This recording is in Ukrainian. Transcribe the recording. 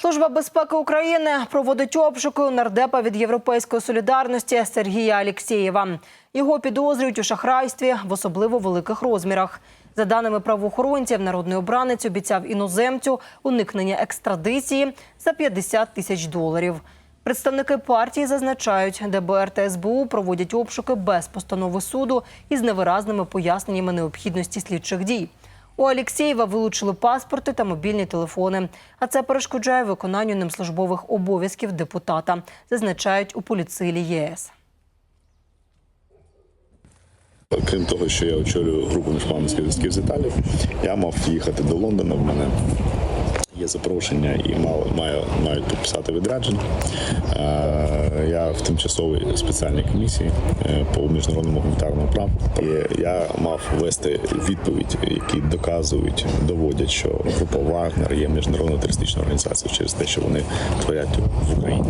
Служба безпеки України проводить обшуки нардепа від Європейської солідарності Сергія Алєксєєва. Його підозрюють у шахрайстві в особливо великих розмірах. За даними правоохоронців, народний обранець обіцяв іноземцю уникнення екстрадиції за 50 тисяч доларів. Представники партії зазначають, ДБР та СБУ проводять обшуки без постанови суду із невиразними поясненнями необхідності слідчих дій. У Алєксєєва вилучили паспорти та мобільні телефони. А це перешкоджає виконанню ним службових обов'язків депутата, зазначають у поліцилі ЄС. Крім того, що я очолюю групу міжпарламентських зв'язків з Італією, я мав їхати до Лондона. В мене є запрошення і мав, маю, мають підписати відрядження. Я в тимчасовій спеціальній комісії е, по міжнародному гуманітарному праву. І я мав вести відповідь, які доказують, доводять, що група Вагнер є міжнародною терористичною організацією через те, що вони творять в Україні.